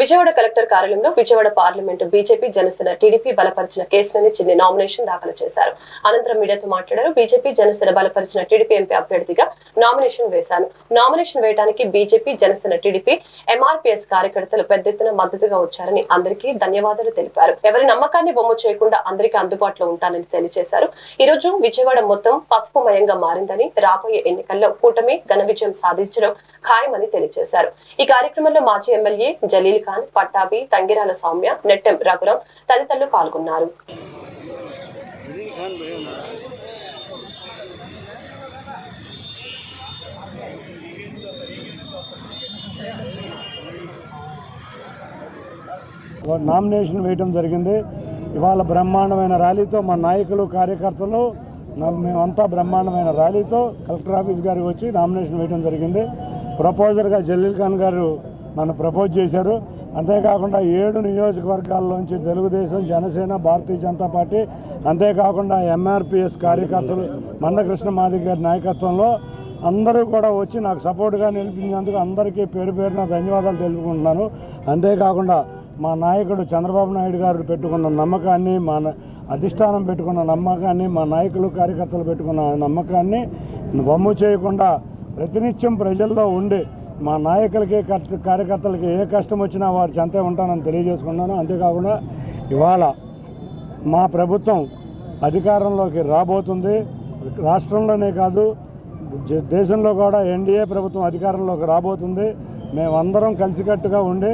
Vijayawada collector కార్యాలయంలో Vijayawada parliament BJP Janasena TDP బలపరిచిన కేసులని చిన్ని నామినేషన్ దాఖలు చేశారు. అనంతరం మీడియాతో మాట్లాడారు. బీజేపీ జనసేన బలపరిచిన టీడీపీ ఎంపీ అభ్యర్థిగా నామినేషన్ వేశాను. నామినేషన్ వేయడానికి బీజేపీ జనసేన టీడీపీ ఎంఆర్పీఎస్ కార్యకర్తలు పెద్ద ఎత్తున మద్దతుగా వచ్చారని అందరికీ ధన్యవాదాలు తెలిపారు. ఎవరి నమ్మకాన్ని బొమ్మ చేయకుండా అందరికీ అందుబాటులో ఉంటానని తెలియజేశారు. ఈ రోజు విజయవాడ మొత్తం పసుపుమయంగా మారిందని రాబోయే ఎన్నికల్లో కూటమి ఘన విజయం సాధించడం ఖాయమని తెలియజేశారు. ఈ కార్యక్రమంలో మాజీ ఎమ్మెల్యే జలీల్ ఖాన్ పట్టాభి తంగిరాల సౌమ్య నెట్టెం రఘురాం తదితరులు పాల్గొన్నారు. నామినేషన్ వేయటం జరిగింది. ఇవాళ బ్రహ్మాండమైన ర్యాలీతో మా నాయకులు కార్యకర్తలు మేమంతా బ్రహ్మాండమైన ర్యాలీతో కలెక్టర్ ఆఫీస్ గారికి వచ్చి నామినేషన్ వేయడం జరిగింది. ప్రపోజర్గా జలీల్ ఖాన్ గారు నన్ను ప్రపోజ్ చేశారు. అంతేకాకుండా ఏడు నియోజకవర్గాల్లోంచి తెలుగుదేశం జనసేన భారతీయ జనతా పార్టీ అంతేకాకుండా ఎంఆర్పిఎస్ కార్యకర్తలు మందకృష్ణ మాది గారి నాయకత్వంలో అందరూ కూడా వచ్చి నాకు సపోర్ట్గా నిలిపించినందుకు అందరికీ పేరు పేరున ధన్యవాదాలు తెలుపుకుంటున్నాను. అంతేకాకుండా మా నాయకుడు చంద్రబాబు నాయుడు గారు పెట్టుకున్న నమ్మకాన్ని మా న- అధిష్టానం పెట్టుకున్న నమ్మకాన్ని మా నాయకులు కార్యకర్తలు పెట్టుకున్న నమ్మకాన్ని వమ్ము చేయకుండా ప్రతినిత్యం ప్రజల్లో ఉండి మా నాయకులకి కార్యకర్తలకి ఏ కష్టం వచ్చినా వారి చెంతే ఉంటానని తెలియజేసుకున్నాను. అంతేకాకుండా ఇవాళ మా ప్రభుత్వం అధికారంలోకి రాబోతుంది. రాష్ట్రంలోనే కాదు దేశంలో కూడా ఎన్డీఏ ప్రభుత్వం అధికారంలోకి రాబోతుంది. మేమందరం కలిసికట్టుగా ఉండి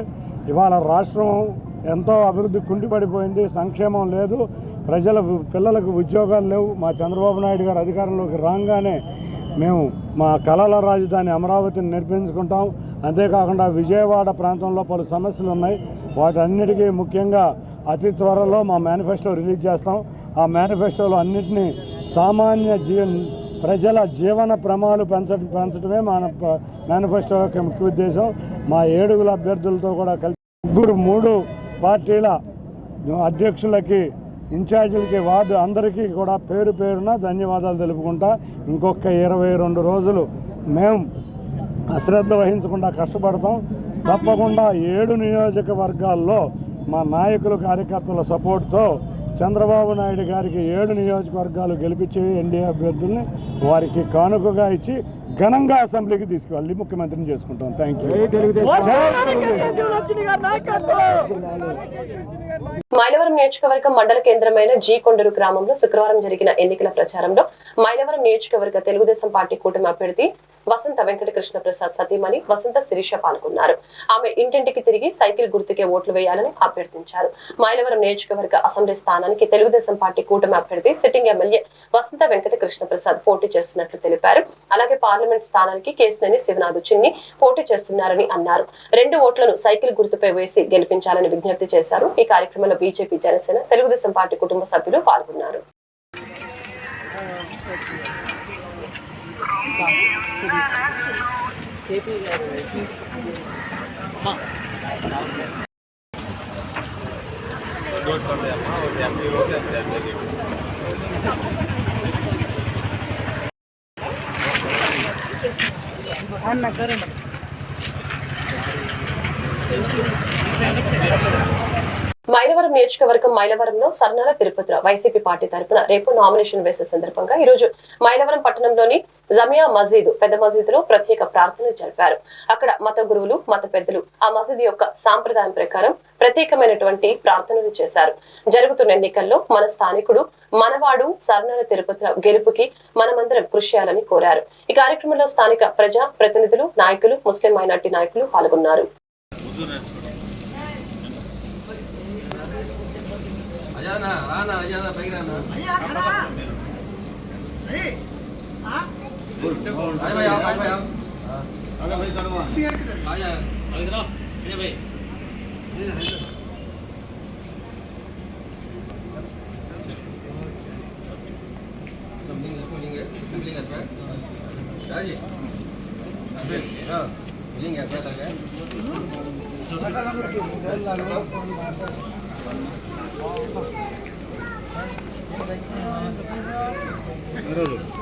ఇవాళ రాష్ట్రం ఎంతో అభివృద్ధి కుంటిపడిపోయింది సంక్షేమం లేదు. ప్రజల పిల్లలకు ఉద్యోగాలు లేవు. మా చంద్రబాబు నాయుడు గారు అధికారంలోకి రాగానే మేము మా కళల రాజధాని అమరావతిని నిర్మించుకుంటాం. అంతేకాకుండా విజయవాడ ప్రాంతంలో పలు సమస్యలు ఉన్నాయి వాటన్నిటికీ ముఖ్యంగా అతి త్వరలో మా మేనిఫెస్టో రిలీజ్ చేస్తాం. ఆ మేనిఫెస్టోలో అన్నింటినీ సామాన్య జీ ప్రజల జీవన ప్రమాలు పెంచడం పెంచడమే మన మేనిఫెస్టో యొక్క ముఖ్య ఉద్దేశం. మా ఏడుగుల అభ్యర్థులతో కూడా కలిసి ముగ్గురు మూడు పార్టీల అధ్యక్షులకి ఇన్ఛార్జీలకి వార్డు అందరికీ కూడా పేరు పేరున ధన్యవాదాలు తెలుపుకుంటా. ఇంకొక ఇరవై రెండు రోజులు మేము అశ్రద్ధ వహించకుండా కష్టపడతాం. తప్పకుండా ఏడు నియోజకవర్గాల్లో మా నాయకులు కార్యకర్తల సపోర్ట్తో చంద్రబాబు నాయుడు గారికి ఏడు నియోజకవర్గాలు గెలిపించి ఎన్డీఏ అభ్యర్థుల్ని వారికి కానుకగా ఇచ్చి ఘనంగా అసెంబ్లీకి తీసుకువెళ్ళి ముఖ్యమంత్రిని చేసుకుంటాం. థ్యాంక్ యూ మైలవరం నియోజకవర్గం మండల కేంద్రమైన జీ కొండూరు గ్రామంలో శుక్రవారం జరిగిన ఎన్నికల ప్రచారంలో మైలవరం నియోజకవర్గ తెలుగుదేశం పార్టీ కూటమి అభ్యర్థి వసంత వెంకటకృష్ణ ప్రసాద్ సతీమణి వసంత శిరీష పాల్గొన్నారు. ఆమె ఇంటింటికి తిరిగి సైకిల్ గుర్తుకే ఓట్లు వేయాలని అభ్యర్థించారు. మైలవరం నియోజకవర్గ అసెంబ్లీ స్థానానికి తెలుగుదేశం పార్టీ కూటమి అభ్యర్థి సిట్టింగ్ ఎమ్మెల్యే వసంత వెంకటకృష్ణ ప్రసాద్ పోటీ చేస్తున్నట్లు తెలిపారు. అలాగే పార్లమెంట్ స్థానానికి కేసినేని శివనాథ్ చిన్ని పోటీ చేస్తున్నారని అన్నారు. రెండు ఓట్లను సైకిల్ గుర్తుపై వేసి గెలిపించాలని విజ్ఞప్తి చేశారు. ఈ కార్యక్రమంలో బీజేపీ జనసేన తెలుగుదేశం పార్టీ కుటుంబ సభ్యులు పాల్గొన్నారు. మైలవరం నియోజకవర్గం మైలవరంలో సర్నాల తిరుపతిలో వైసీపీ పార్టీ తరపున రేపు నామినేషన్ వేసే సందర్భంగా ఈ రోజు మైలవరం పట్టణంలోని జమియా మసీదు పెద్ద మసీదులో ప్రత్యేక ప్రార్థనలు జరిపారు. అక్కడ మత గురువులు మత పెద్దలు ఆ మసీదు యొక్క సాంప్రదాయం ప్రకారం ప్రత్యేకమైనటువంటి ప్రార్థనలు చేశారు. జరుగుతున్న ఎన్నికల్లో మన స్థానికుడు మనవాడు సర్నాల తిరుపతిరావు గెలుపుకి మనమందరం కృషి చేయాలని కోరారు. ఈ కార్యక్రమంలో స్థానిక ప్రజా ప్రతినిధులు నాయకులు ముస్లిం మైనార్టీ నాయకులు పాల్గొన్నారు. అజానా రానా? అజానా పైకి రానా? अरे भाई आप भाई आप अरे भाई करवा आ जा इधर आओ अरे भाई सब लेंगे बोलेंगे सब लेंगे अच्छा जी अबे हाँ लेंगे अच्छा सर का अरे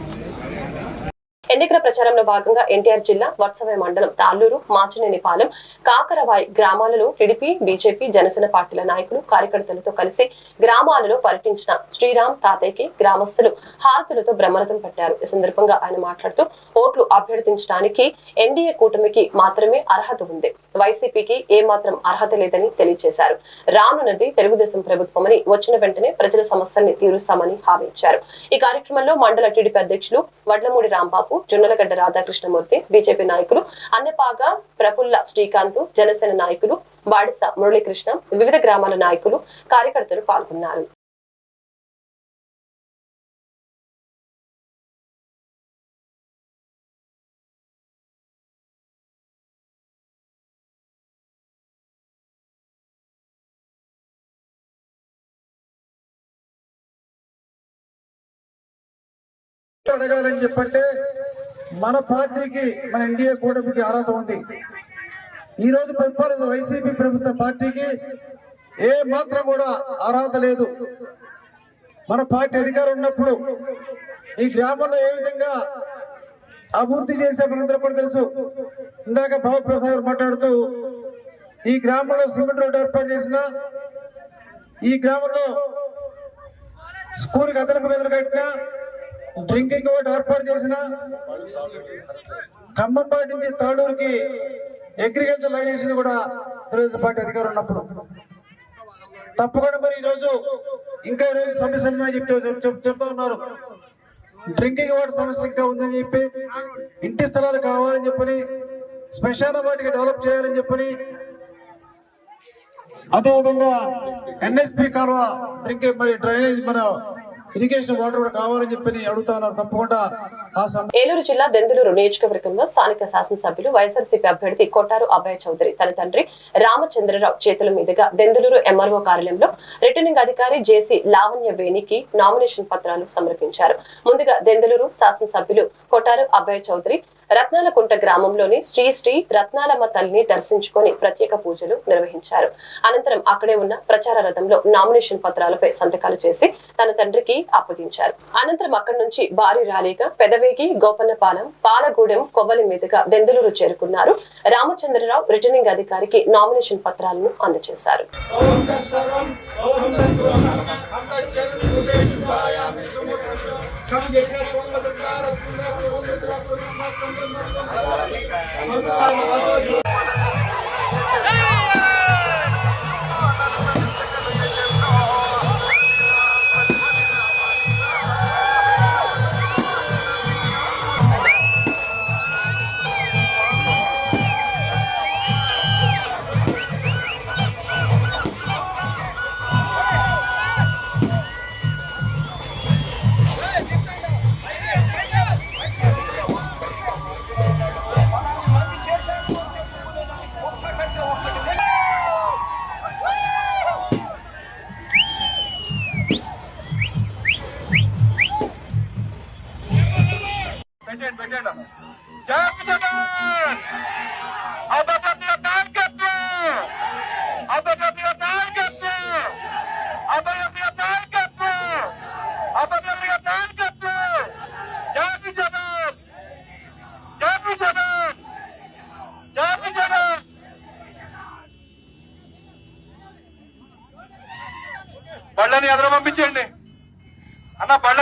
ఎన్నికల ప్రచారంలో భాగంగా ఎన్టీఆర్ జిల్లా వత్సవయ మండలం తాళ్ళూరు మాచనేనిపాలెం కాకరవాయి గ్రామాలలో టీడీపీ బీజేపీ జనసేన పార్టీల నాయకులు కార్యకర్తలతో కలిసి గ్రామాలలో పర్యటించిన శ్రీరామ్ తాతయ్యకి గ్రామస్తులు హారతులతో బ్రహ్మరథం పట్టారు. ఈ సందర్భంగా ఆయన మాట్లాడుతూ ఓట్లు అభ్యర్థించడానికి ఎన్డీఏ కూటమికి మాత్రమే అర్హత ఉంది. వైసీపీకి ఏమాత్రం అర్హత లేదని తెలియజేశారు. రానున్నది తెలుగుదేశం ప్రభుత్వమని వచ్చిన వెంటనే ప్రజల సమస్యల్ని తీరుస్తామని హామీ ఇచ్చారు. ఈ కార్యక్రమంలో మండల టీడీపీ అధ్యక్షులు వడ్లమూడి రాంబాబు జొన్నలగడ్డ రాధాకృష్ణమూర్తి బీజేపీ నాయకులు అన్నపాగా ప్రఫుల్ల శ్రీకాంత్ జనసేన నాయకులు బాడిస మురళీకృష్ణ వివిధ గ్రామాల నాయకులు కార్యకర్తలు పాల్గొన్నారు. అడగాలని చెప్పంటే మన పార్టీకి మన ఎన్డీఏ కూటమికి అర్హత ఉంది. ఈ రోజు పరిపాలన వైసీపీ ప్రభుత్వ పార్టీకి ఏ మాత్రం కూడా అర్హత లేదు. మన పార్టీ అధికారం ఉన్నప్పుడు ఈ గ్రామంలో ఏ విధంగా అభివృద్ధి చేసే మనందరూ కూడా తెలుసు. ఇందాక భావప్రసాద్ గారు మాట్లాడుతూ ఈ గ్రామంలో సిమెంట్ రోడ్డు ఏర్పాటు చేసిన ఈ గ్రామంలో స్కూల్ అదనపు గదులు కట్టినా డ్రింకింగ్ వాటర్ ఏర్పాటు చేసిన ఖమ్మంపాటి నుంచి తాళూరుకి అగ్రికల్చర్ లైన్ వేసింది కూడా తెలుగుదేశం పార్టీ అధికారం ఉన్నప్పుడు. తప్పకుండా మరి ఈ రోజు ఇంకా ఈరోజు రోజు సమస్యలు చెప్తా ఉన్నారు. డ్రింకింగ్ వాటర్ సమస్య ఇంకా ఉందని చెప్పి ఇంటి స్థలాలు కావాలని చెప్పని శ్మశాన వాటికి డెవలప్ చేయాలని చెప్పని అదేవిధంగా ఎన్ఎస్పి కాలువ డ్రింకింగ్ మరి డ్రైనేజ్ మన ఇరిగేషన్ వాటర్ కూడా కావాలని చెప్పి అడుగుతున్నారు తప్పకుండా ఏలూరు జిల్లా దెందులూరు నియోజకవర్గంలో స్థానిక శాసనసభ్యులు వైఎస్ఆర్సీపీ అభ్యర్థి కొట్టారు అభయ చౌదరి తన తండ్రి రామచంద్రరావు చేతుల మీదుగా దెందులూరు ఎంఆర్ఓ కార్యాలయంలో రిటర్నింగ్ అధికారి జేసీ లావణ్య వేణికి నామినేషన్ పత్రాలు సమర్పించారు. ముందుగా దెందులూరు శాసనసభ్యులు కొట్టారు అభయ చౌదరి రత్నాలకుంట గ్రామంలోని శ్రీ శ్రీ రత్నాలమ్మ తల్లిని దర్శించుకొని ప్రత్యేక పూజలు నిర్వహించారు. అనంతరం అక్కడే ఉన్న ప్రచార రథంలో నామినేషన్ పత్రాలపై సంతకాలు చేసి తన తండ్రికి అప్పగించారు. అనంతరం అక్కడి నుంచి భారీ ర్యాలీగా పెదవేగి గోపన్నపాలెం పాలగూడెం కొవ్వలి మీదుగా దెందులూరు చేరుకున్నారు. రామచంద్రరావు రిటర్నింగ్ అధికారికి నామినేషన్ పత్రాలను అందజేశారు. Vamos lá, vamos lá.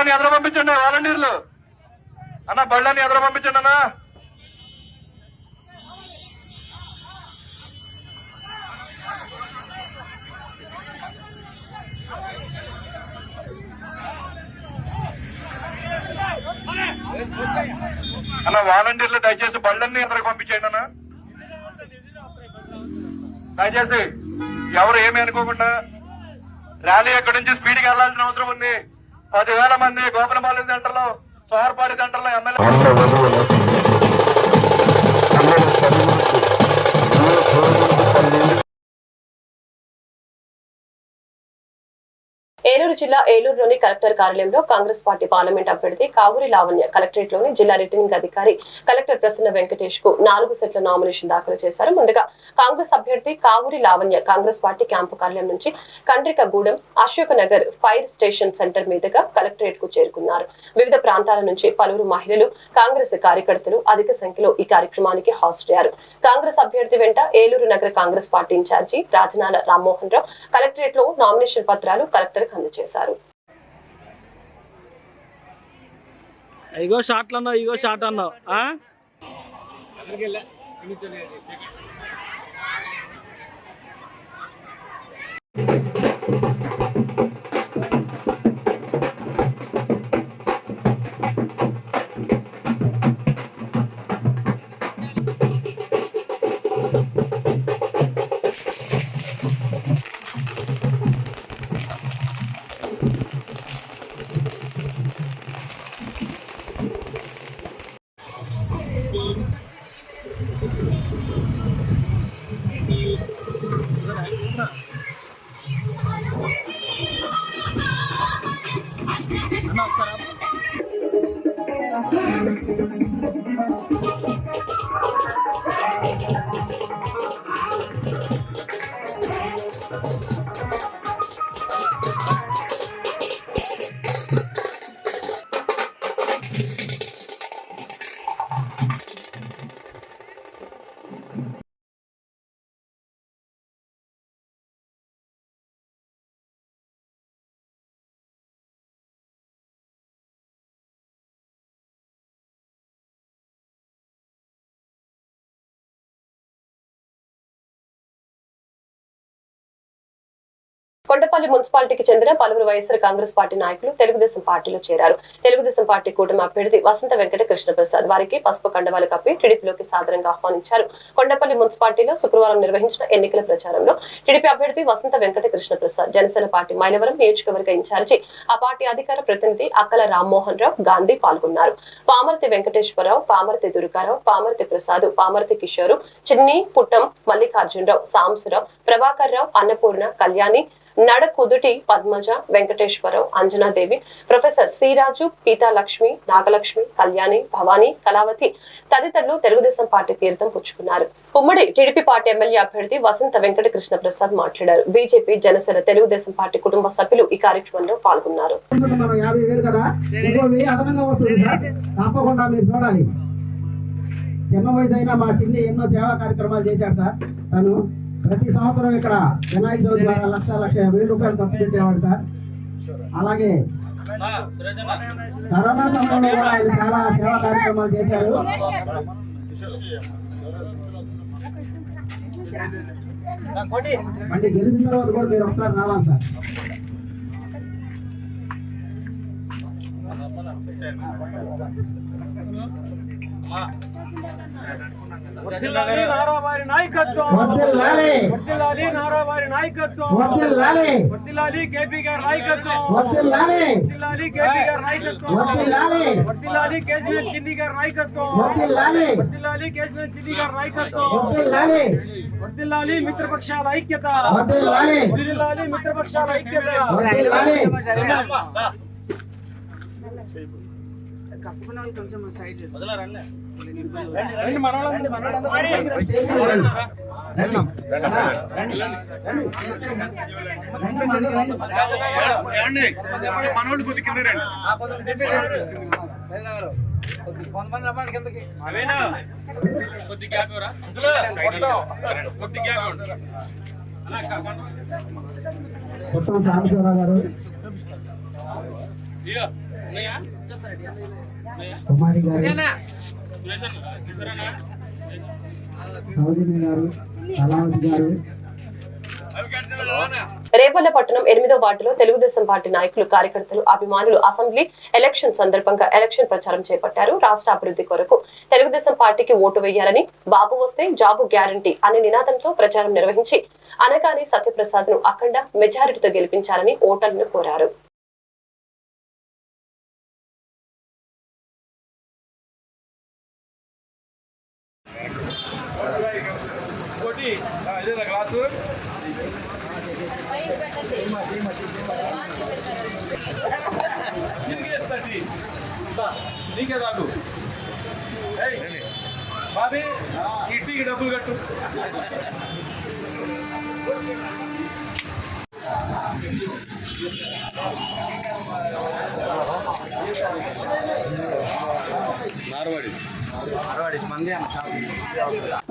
బళ్ళని ఎదురు పంపించండి వాలంటీర్లు అన్న బళ్ళని ఎదురు పంపించండి అన్న. అన్న వాలంటీర్లు దయచేసి బళ్ళన్ని ఎదురు పంపించండి అన్న. దయచేసి ఎవరు ఏమి అనుకోకుండా ర్యాలీ ఎక్కడి నుంచి స్పీడ్కి వెళ్ళాల్సిన అవసరం ఉంది. పదివేల మంది గోపనపాలెం సెంటర్లో సోహర్పాడి సెంటర్లో ఎమ్మెల్యే ఏలూరు జిల్లా ఏలూరులోని కలెక్టర్ కార్యాలయంలో కాంగ్రెస్ పార్టీ పార్లమెంట్ అభ్యర్థి కావూరి లావణ్య కలెక్టరేట్లోని జిల్లా రిటర్నింగ్ అధికారి కలెక్టర్ ప్రసన్న వెంకటేష్కు నాలుగు సెట్ల నామినేషన్ దాఖలు చేశారు. ముందుగా కాంగ్రెస్ అభ్యర్థి Kavuri Lavanya Congress party camp కార్యాలయం నుంచి Kandrikagudem Ashok Nagar fire station centre మీదుగా కలెక్టరేట్కు చేరుకున్నారు. వివిధ ప్రాంతాల నుంచి పలువురు మహిళలు కాంగ్రెస్ కార్యకర్తలు అధిక సంఖ్యలో ఈ కార్యక్రమానికి హాజరయ్యారు. కాంగ్రెస్ అభ్యర్థి వెంట ఏలూరు నగర Congress party in-charge Rajanala Rammohan Rao కలెక్టరేట్లో నామినేషన్ పత్రాలు కలెక్టర్ అందజేశారు ఇగో షాట్లు అన్నావు ఇగో షాట్ అన్నావు ఆ? కొండపల్లి మున్సిపాలిటీకి చెందిన పలువురు వైఎస్ఆర్ కాంగ్రెస్ పార్టీ నాయకులు తెలుగుదేశం పార్టీలో చేరారు. తెలుగుదేశం పార్టీ కూటమి అభ్యర్థి వసంత వెంకట కృష్ణప్రసాద్ వారికి పసుపు కండవాలు కప్పి టీడీపీలోకి సాదరంగా ఆహ్వానించారు. కొండపల్లి మున్సిపాలిటీలో శుక్రవారం నిర్వహించిన ఎన్నికల ప్రచారంలో టీడీపీ అభ్యర్థి వసంత వెంకట కృష్ణప్రసాద్ జనసేన పార్టీ మైలవరం నియోజకవర్గ ఇన్ఛార్జి ఆ పార్టీ అధికార ప్రతినిధి అక్కల రామ్మోహన్ రావు గాంధీ పాల్గొన్నారు. పామర్తి వెంకటేశ్వరరావు పామర్తి దుర్గారావు పామర్తి ప్రసాద్ పామర్తి కిషోరు చిన్ని పుట్టం మల్లికార్జునరావు సాంసురావు ప్రభాకర్ రావు అన్నపూర్ణ కళ్యాణి నడకుదుటి పద్మజ వెంకటేశ్వరరావు అంజనాదేవి ప్రొఫెసర్ శ్రీరాజు పీతాలక్ష్మి నాగలక్ష్మి కళ్యాణి భవానీ కళావతి తదితరులు తెలుగుదేశం పార్టీ తీర్థం పుచ్చుకున్నారు. ఉమ్మడి టీడీపీ పార్టీ ఎమ్మెల్యే అభ్యర్థి వసంత వెంకట కృష్ణ ప్రసాద్ మాట్లాడారు. బీజేపీ జనసేన తెలుగుదేశం పార్టీ కుటుంబ సభ్యులు ఈ కార్యక్రమంలో పాల్గొన్నారు. తప్పకుండా మీరు చూడాలి. చిన్న వయసు అయినా మా చిన్ని ఎన్నో సేవా కార్యక్రమాలు చేశాడు సార్. తను ప్రతి సంవత్సరం ఇక్కడ వినాయక చవితి ద్వారా లక్ష లక్ష వేలు రూపాయలు ఖర్చు పెట్టేవాడు సార్. అలాగే కరోనా సమయంలో కూడా ఆయన చాలా సేవా కార్యక్రమాలు చేశారు. మళ్ళీ గెలిచిన తర్వాత కూడా మీరు ఒకసారి రావాలి సార్. వర్ధిల్లాలి నారావారి నాయకత్వం వర్ధిల్లాలి వర్ధిల్లాలి నారావారి నాయకత్వం వర్ధిల్లాలి వర్ధిల్లాలి కేపీ గారి నాయకత్వం వర్ధిల్లాలి వర్ధిల్లాలి కేపీ గారి నాయకత్వం వర్ధిల్లాలి వర్ధిల్లాలి కేసీఆర్ చిన్ని గారి నాయకత్వం వర్ధిల్లాలి వర్ధిల్లాలి కేసీఆర్ చిన్ని గారి నాయకత్వం వర్ధిల్లాలి వర్ధిల్లాలి మిత్రపక్షాల ఐక్యత వర్ధిల్లాలి వర్ధిల్లాలి మిత్రపక్షాల ఐక్యత వర్ధిల్లాలి రండి మనోళ్ళందరూ మనోళ్ళందరూ రండి. రండి, మళ్ళీ రండి. మనోళ్ళు కొద్ది కింద రండి మొత్తం సాంబశివరావు గారు కుమారి గారు. సౌజన్య గారు కళావతి గారు. రేపల్లపట్నం ఎనిమిదో వార్డులో తెలుగుదేశం పార్టీ నాయకులు కార్యకర్తలు అభిమానులు అసెంబ్లీ ఎలక్షన్ సందర్భంగా ఎలక్షన్ ప్రచారం చేపట్టారు రాష్ట్ర అభివృద్ధి కొరకు. తెలుగుదేశం పార్టీకి ఓటు వేయాలని బాబు వస్తే జాబు గ్యారంటీ అనే నినాదంతో ప్రచారం నిర్వహించి అనగానే సత్యప్రసాద్ను అఖండ మెజారిటీతో గెలిపించాలని ఓటర్లను కోరారు.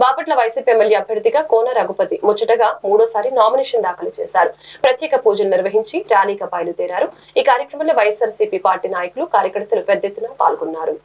బాపట్ల వైసీపీ ఎమ్మెల్యే అభ్యర్థిగా కోన రఘుపతి ముచ్చటగా మూడోసారి నామినేషన్ దాఖలు చేశారు. ప్రత్యేక పూజలు నిర్వహించి ర్యాలీగా బయలుదేరారు. ఈ కార్యక్రమంలో వైఎస్ఆర్సీపీ పార్టీ నాయకులు కార్యకర్తలు పెద్ద ఎత్తున పాల్గొన్నారు.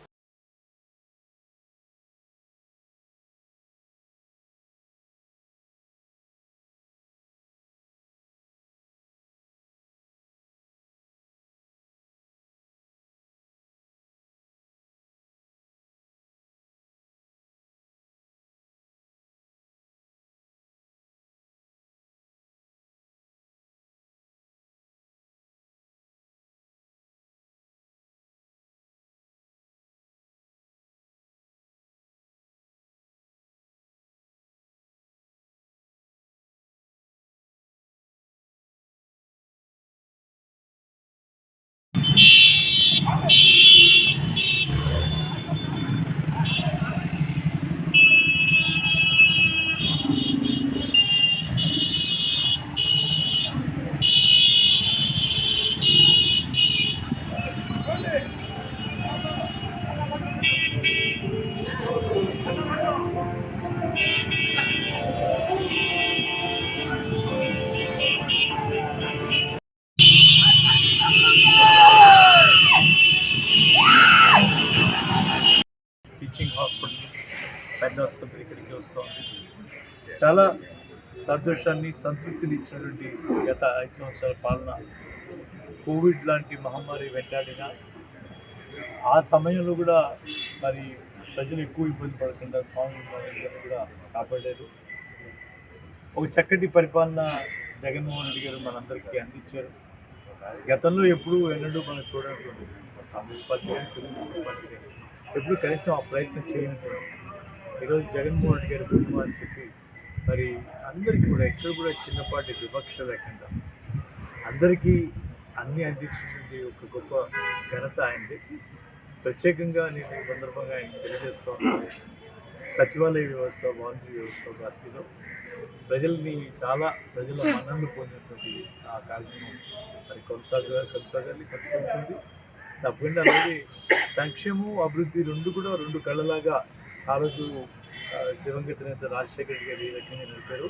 చాలా సంతోషాన్ని సంతృప్తిని ఇచ్చినటువంటి గత ఐదు సంవత్సరాల పాలన కోవిడ్ లాంటి మహమ్మారి వెంటాడిన ఆ సమయంలో కూడా మరి ప్రజలు ఎక్కువ ఇబ్బంది పడకుండా స్వామి కూడా కాపాడారు ఒక చక్కటి పరిపాలన జగన్మోహన్ రెడ్డి గారు మనందరికీ అందించారు. గతంలో ఎప్పుడూ ఎన్నడూ మనం చూడనటువంటి కాంగ్రెస్ పార్టీ కానీ తెలుగుదేశం పార్టీ కానీ ఎప్పుడు కనీసం ఆ ప్రయత్నం చేయనటువంటి ఈరోజు జగన్మోహన్ రెడ్డి గారు కుటుంబం అని చెప్పి మరి అందరికీ కూడా ఎక్కడ కూడా చిన్నపాటి వివక్ష లేకుండా అందరికీ అన్ని అందించినటువంటి ఒక గొప్ప ఘనత ఆయనది. ప్రత్యేకంగా నేను ఈ సందర్భంగా ఆయన తెలియజేస్తూ ఉన్నాను. సచివాలయ వ్యవస్థ వాలంటరీ వ్యవస్థ పార్టీలో ప్రజల్ని చాలా ప్రజల మన్ననలు పొందినటువంటి ఆ కార్యక్రమం మరి కొనసాగ కొనసాగాలి కొనసాగుతుంది. తప్పకుండా అలాగే సంక్షేమం అభివృద్ధి రెండు కూడా రెండు కళ్ళలాగా ఆ రోజు దివంగత నేత రాజశేఖర గారి రకంగా నడిపారు.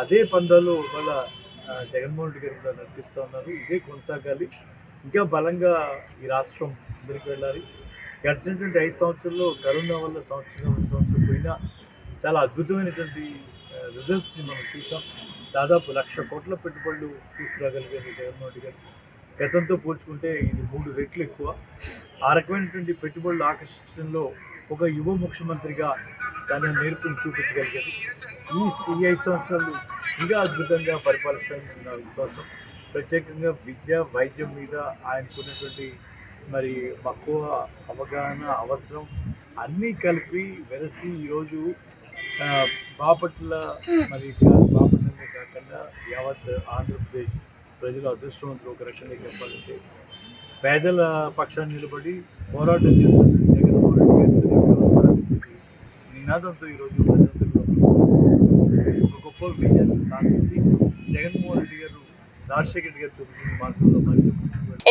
అదే పందాలు వాళ్ళ జగన్మోహన్ రెడ్డి గారు కూడా నడిపిస్తూ ఉన్నారు. ఇదే కొనసాగాలి. ఇంకా బలంగా ఈ రాష్ట్రం ముందుకు వెళ్ళాలి. గడిచినటువంటి ఐదు సంవత్సరాల్లో కరోనా వల్ల సంవత్సరం రెండు సంవత్సరం పోయినా చాలా అద్భుతమైనటువంటి రిజల్ట్స్ని మనం చూసాం. దాదాపు లక్ష కోట్ల పెట్టుబడులు తీసుకురాగలిగారు జగన్మోహన్ రెడ్డి గారు. గతంతో పోల్చుకుంటే ఇది మూడు రెట్లు ఎక్కువ. ఆ రకమైనటువంటి పెట్టుబడులు ఆకర్షించడంలో ఒక యువ ముఖ్యమంత్రిగా తన నేర్పుని చూపించగలిగారు. ఈ ఈ ఐదు సంవత్సరాలు ఇంకా అద్భుతంగా పరిపాలిస్తారని నా విశ్వాసం. ప్రత్యేకంగా విద్య వైద్యం మీద ఆయనకున్నటువంటి మరి మక్కువ అవగాహన అవసరం అన్నీ కలిపి వెలసి ఈరోజు బాపట్ల మరి బాపట్లనే కాకుండా యావత్ ఆంధ్రప్రదేశ్ ప్రజల అదృష్టవంతులు ఒక రకంగా చెప్పాలంటే పేదల పక్షాన్ని నిలబడి పోరాటం చేస్తున్నారు. నినాదంతో ఈరోజు ప్రజలందరూ ఒక గొప్ప విజయాన్ని సాధించి జగన్మోహన్ రెడ్డి గారు రాజశేఖర రెడ్డి గారు చూపించిన మార్గంలో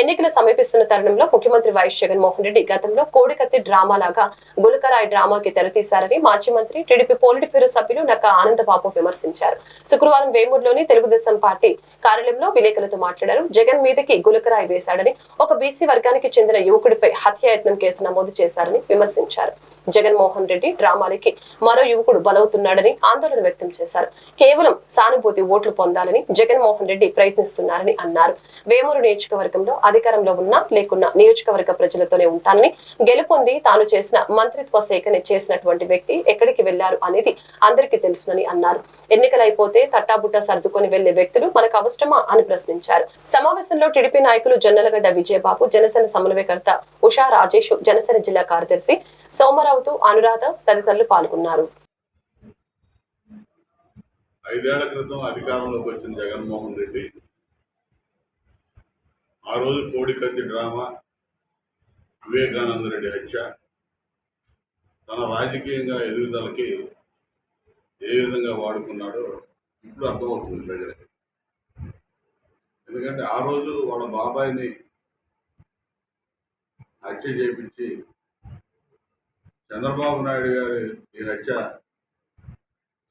ఎన్నికలు సమీపిస్తున్న తరుణంలో ముఖ్యమంత్రి వైఎస్ జగన్మోహన్ రెడ్డి గతంలో కోడికత్తి డ్రామా లాగా గులకరాయ్ డ్రామాకి తెరతీశారని మాజీ మంత్రి టీడీపీ పోలిట్ బ్యూరో సభ్యులు నక్క ఆనందబాబు విమర్శించారు. శుక్రవారం వేమూరులోని తెలుగుదేశం పార్టీ కార్యాలయంలో విలేకరులతో మాట్లాడారు. జగన్ మీదకి గులకరాయి వేశాడని ఒక బీసీ వర్గానికి చెందిన యువకుడిపై హత్యాయత్నం కేసు నమోదు చేశారని విమర్శించారు. జగన్మోహన్ రెడ్డి డ్రామాలకి మరో యువకుడు బలవుతున్నాడని ఆందోళన వ్యక్తం చేశారు. కేవలం సానుభూతి ఓట్లు పొందాలని జగన్మోహన్ రెడ్డి ప్రయత్నిస్తున్నారని అన్నారు. వేమూరు నియోజకవర్గంలో అధికారంలో ఉన్నా లేకున్నా నియోజకవర్గ ప్రజలతోనే ఉంటానని గెలుపొంది తాను చేసిన మంత్రిత్వ శాఖని చేసినటువంటి వ్యక్తి ఎక్కడికి వెళ్ళారు అనేది అందరికీ తెలుసునని అన్నారు. ఎన్నికలైపోతే తట్టాబుట్టా సర్దుకొని వెళ్ళే వ్యక్తులు మనకు అవసరమా అని ప్రశ్నించారు. సమావేశంలో టీడీపీ నాయకులు జొన్నలగడ్డ విజయబాబు జనసేన సమన్వయకర్త ఉషా రాజేష్ జనసేన జిల్లా కార్యదర్శి సోమరావుతు అనురాధ తదితరులు పాల్గొన్నారు. ఐదేళ్ళ క్రితం అధికారంలోకి వచ్చిన జగన్మోహన్ రెడ్డి ఆ రోజు కోడికత్తి డ్రామా వివేకానంద రెడ్డి హత్య తన రాజకీయంగా ఎదుగుదలకి ఏ విధంగా వాడుకున్నాడో ఇప్పుడు అర్థమవుతుంది ప్రజలకి. ఎందుకంటే ఆ రోజు వాళ్ళ బాబాయిని హత్య చేపించి చంద్రబాబు నాయుడు గారి ఈ హత్య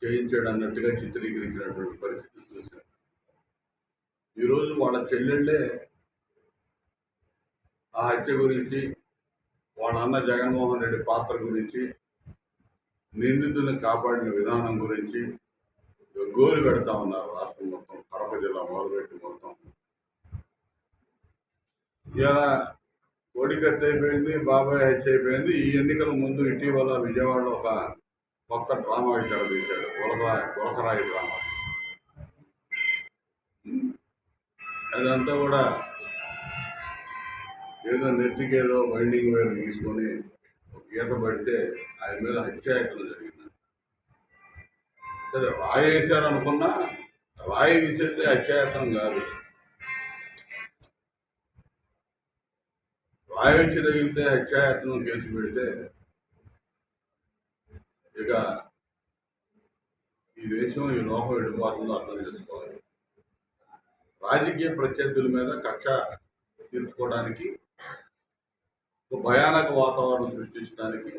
చేయించాడు అన్నట్టుగా చిత్రీకరించినటువంటి పరిస్థితి చూశారు. ఈరోజు వాళ్ళ చెల్లెళ్ళే ఆ హత్య గురించి వాళ్ళ అన్న జగన్మోహన్ రెడ్డి పాత్ర గురించి నిందితుల్ని కాపాడిన విధానం గురించి గోలు పెడతా ఉన్నారు రాష్ట్రం మొత్తం కడప జిల్లా మొదలుపెట్టి మొత్తం. ఇలా కోడికత్తి అయిపోయింది బాబాయ్ హత్య అయిపోయింది ఈ ఎన్నికల ముందు ఇటీవల విజయవాడలో ఒక కొత్త డ్రామా తెరదీశాడు గులకరాయి గులకరాయి డ్రామా. అదంతా కూడా ఏదో నెత్తికేదో బైండింగ్ వేర్ తీసుకొని ఒక గీత పడితే ఆయన మీద హత్యాయత్నం జరిగింది. సరే రాయి వేశారు రాయి విసిరితే హత్యాయత్నం కాదు. రాయి తగిలితే హత్యాయత్నం చేసి పెడితే ఇక ఈ దేశం ఈ లోకం ఎడిపోతుందో అర్థం చేసుకోవాలి. రాజకీయ ప్రత్యర్థుల మీద కక్ష తీర్చుకోవడానికి భయానక వాతావరణం సృష్టించడానికి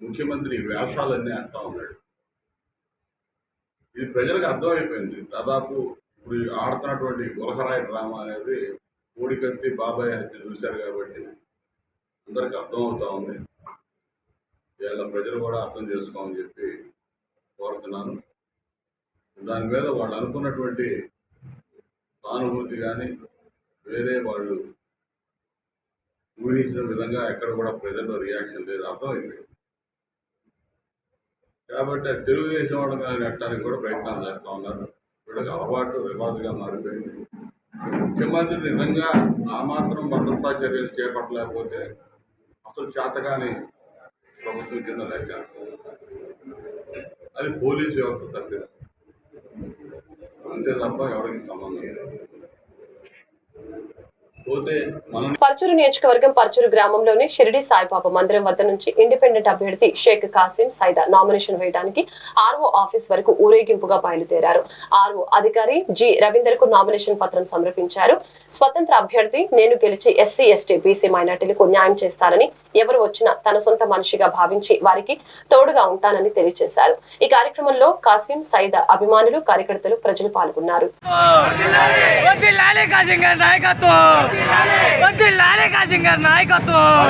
ముఖ్యమంత్రి వ్యాసాలన్నీ వేషాలన్నీ ఉన్నాడు. ఇది ప్రజలకు అర్థమైపోయింది. దాదాపు ఇప్పుడు ఆడుతున్నటువంటి గులసరాయి డ్రామా అనేది కోడికత్తి బాబాయ్ హత్య చూశారు కాబట్టి అందరికి అర్థమవుతా ఉంది. ఇవాళ ప్రజలు కూడా అర్థం చేసుకోమని చెప్పి కోరుతున్నాను. దాని మీద వాళ్ళు అనుకున్నటువంటి సానుభూతి కానీ వేరే వాళ్ళు ఊహించిన విధంగా ఎక్కడ కూడా ప్రజల్లో రియాక్షన్ లేదు. అర్థమైపోయింది కాబట్టి తెలుగుదేశం వాళ్ళు కానీ నెట్టడానికి కూడా ప్రయత్నాలు చేస్తూ ఉన్నారు. వీళ్ళకి అలవాటు వివాదుగా మారిపోయింది. ముఖ్యమంత్రి నిజంగా ఆ మాత్రం భద్రతా చర్యలు చేపట్టలేకపోతే అసలు చేతగాని ప్రభుత్వం కింద లెక్క అది పోలీస్ వ్యవస్థ తప్పిద. అంతే తప్ప ఎవరికి సంబంధం లేదు. పర్చూరు నియోజకవర్గం పర్చూరు గ్రామంలోని షిరిడి సాయిబాబా మందిరం వద్ద నుంచి ఇండిపెండెంట్ అభ్యర్థి షేక్ కాసిం సైదా నామినేషన్ వేయడానికి ఆర్ఓ ఆఫీస్ వరకు ఊరేగింపుగా బయలుదేరారు. ఆర్ఓ అధికారి జి రవీందర్కు నామినేషన్ పత్రం సమర్పించారు. స్వతంత్ర అభ్యర్థి నేను గెలిచి ఎస్సీ ఎస్టీ బీసీ మైనార్టీలకు న్యాయం చేస్తానని ఎవరు వచ్చినా తన సొంత మనిషిగా భావించి వారికి తోడుగా ఉంటానని తెలియజేశారు. ఈ కార్యక్రమంలో కాసిం సైదా అభిమానులు కార్యకర్తలు ప్రజలు పాల్గొన్నారు. కాసింగర్ నాయకత్వం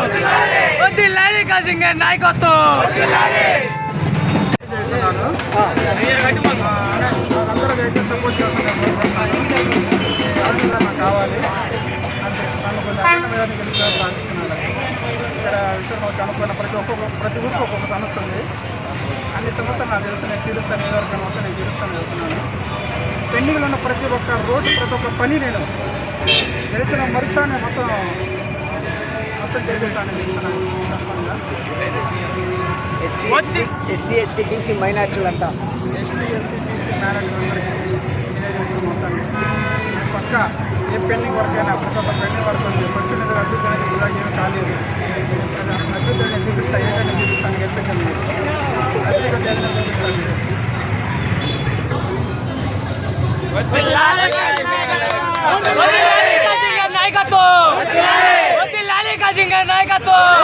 వద్దిల్లాలి కాసింగర్ నాయకత్వం లాలే కాసింగర్ నాయకత్వం కావాలి అంటే నన్ను కొన్ని ఇక్కడ అనుకున్న ప్రతి ఒక్కొక్క ప్రతి ఊరికి ఒక్కొక్క సమస్య ఉంది అన్ని సమస్యలు నాకు తెలుసు నేను తీరుస్తాను నియోజకవర్గం నేను తీరుస్తాను వెళ్తున్నాను పెండింగ్లో ఉన్న ప్రతి ఒక్క రోడ్డు ప్రతి ఒక్క పని నేను గెలిచిన మరుక్షాన్ని మొత్తం మొత్తం చేసేస్తాను చెప్తున్నాను తప్పకుండా SC ST SC ST BC మైనార్టీలంట SP SC BC management నియోజకవర్గం మొత్తాన్ని పక్క ఏ పెండింగ్ వర్క్ అయినా ప్రతి ఒక్క పెండింగ్ వర్క్ ఉంది కొంచెం నిధులు అడ్డుకొని ఇలాగ ఏమి కాలేదు అడ్డుకొని చూపిస్తా ఏదైనా చూపిస్తాను గెలిపించండి అదే నాయకత్వం! నాయకత్వం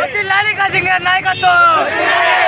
వద్దిల్లాలి కాసింగర్ నాయకత్వం